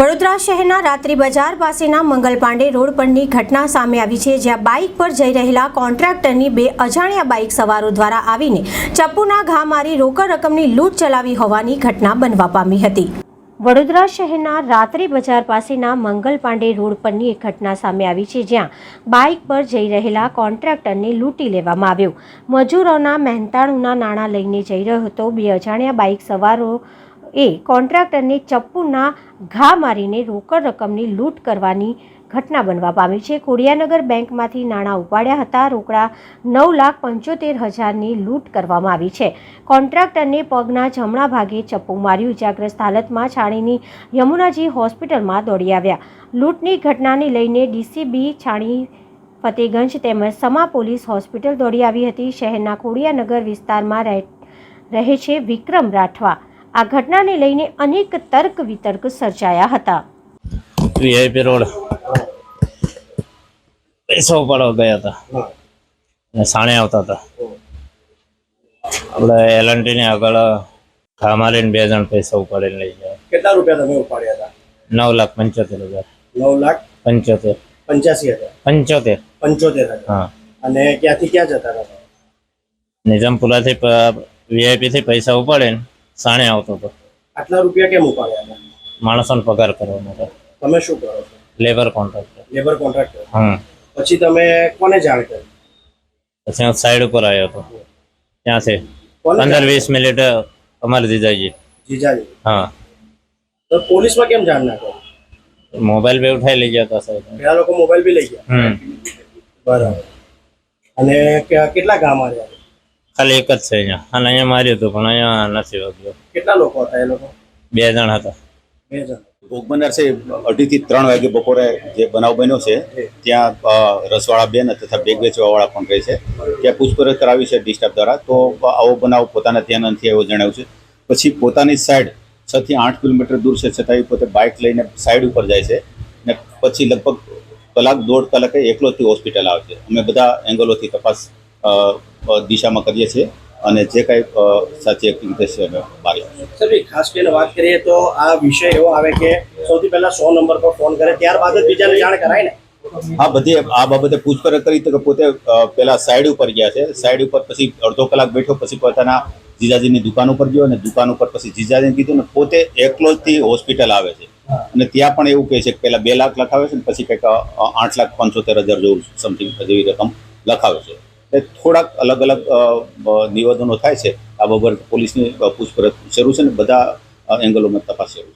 વડોદરા શહેરના રાત્રિ બજાર પાસેના મંગલ પાંડે રોડ પરની ઘટના સામે આવી છે, જ્યાં બાઇક પર જઈ રહેલા કોન્ટ્રાક્ટરની બે અજાણ્યા બાઇક સવારો દ્વારા આવીને ચપ્પુના ઘા મારી રોકડ રકમની લૂંટ ચલાવી હોવાની ઘટના બનવા પામી હતી. વડોદરા શહેરના રાત્રિ બજાર પાસેના મંગલ પાંડે રોડ પરની એક ઘટના સામે આવી છે, જ્યાં બાઇક પર જઈ રહેલા કોન્ટ્રાક્ટરને લૂંટી લેવામાં આવ્યો. મજૂરોના મહેનતાણુના નાણાં લઈને જઈ રહ્યો હતો, બે અજાણ્યા બાઇક સવારો એ કોન્ટ્રાક્ટરને ચપ્પુના ઘા મારીને રોકડ રકમની લૂંટ કરવાની ઘટના બનવા પામી છે. કોડિયાનગર બેંકમાંથી નાણાં ઉપાડ્યા હતા. રોકડા નવ લાખ પંચોતેર હજારની લૂંટ કરવામાં આવી છે. કોન્ટ્રાક્ટરને પગના જમણા ભાગે ચપ્પુ માર્યું ઇજાગ્રસ્ત હાલતમાં છાણીની યમુનાજી હોસ્પિટલમાં દોડી આવ્યા. લૂંટની ઘટનાને લઈને ડીસીબી છાણી ફતેગંજ તેમજ સમા પોલીસ હોસ્પિટલ દોડી આવી હતી. શહેરના કોડિયાનગર વિસ્તારમાં રહે છે વિક્રમ રાઠવા. આ ઘટનાને લઈને અનેક તર્ક વિતર્ક સર્જાયા હતા. VIP road. પૈસા ઉપાડવા ગયા હતા. સાણે આવતા હતા. આપણે એલએનટી ને આગળ ઘા મારીને બે જણ પૈસા ઉપાડીને લઈ ગયા. કેટલા રૂપિયા તમે ઉપાડ્યા હતા? નવ લાખ પંચોતેર હજાર. નવ લાખ પંચોતેર. પંચ્યાસી હજાર. પંચોતેર. પંચોતેર હા. અને ક્યાંથી ક્યાં જતા હતા? નિઝામપુરાથી વીઆઈપી થી પૈસા ઉપાડીને સાણે આવતો હતો. આટલા રૂપિયા કેમ ઉપાડ્યા માણસોને પગાર કરવા માટે તમે શું કરો છો? Labour contractor labour contractor hmm. પછી તમે કોને જાણ કરી? પછી હું સાઈડ ઉપર આવ્યો હતો. ત્યાંથી પંદર વીસ મિનિટ અમારે જીજાજી. જીજાજી. હા. તો પોલીસમાં કેમ જાણ ના કરી? મોબાઈલ બી ઉઠાઈ લઈ ગયા હતા સાહેબ. પેલા લોકો મોબાઈલ બી લઈ ગયા? હમ. બરાબર. અને કેટલા ગામ આવ્યા? ખાલી એક જ છે અહીંયા. અને અહીંયા માર્યું હતું પણ અહીંયા નથી વાગ્યો. કેટલા લોકો હતા એ લોકો? બે જણ હતા. બે જણ. ભોગ બનનાર છે અઢીથી ત્રણ વાગે બપોરે જે બનાવ બન્યો છે ત્યાં રસવાળા બેન તથા બેગ વેચવાવાળા પણ રહે છે. ત્યાં પૂછપરછ કરાવી છે ડિસ્ટાફ દ્વારા. તો આવો બનાવ પોતાના ધ્યાન નથી આવ્યો જણાવ્યું છે. પછી પોતાની સાઈડ છ થી આઠ કિલોમીટર દૂર છે છતાં એ પોતે બાઇક લઈને સાઈડ ઉપર જાય છે. ને પછી લગભગ કલાક દોઢ કલાકે એકલોથી હોસ્પિટલ આવે છે. અમે બધા એંગલોથી તપાસ દિશામાં કરીએ છીએ અને જે કાંઈ સાચી એક્ટિંગ થશે અમે બહાર સર ખાસ કરીને વાત કરીએ તો આ વિષય એવો આવે કે સૌથી પહેલા સો નંબર પર ફોન કરે ત્યારબાદ જ બીજાને જાણ કરાય ને? હા બધી આ બાબતે પૂછપરછ કરી તો કે પોતે પેલા સાઈડ ઉપર ગયા છે. સાઈડ ઉપર પછી અડધો કલાક બેઠો પછી પોતાના જીજાજીની દુકાન ઉપર ગયો અને દુકાન ઉપર પછી જીજાજીને કીધું ને પોતે એકલો જ થી હોસ્પિટલ આવે છે. અને ત્યાં પણ એવું કહે છે કે પેલા બે લાખ લખાવે છે ને પછી કંઈક આઠ લાખ પંચોતેર હજાર જેવું સમથિંગ જેવી રકમ લખાવે છે. એટલે થોડાક અલગ અલગ નિવેદનો થાય છે. આ બાબત પોલીસની પૂછપરછ શરૂ છે ને બધા એંગલોમાં તપાસ શરૂ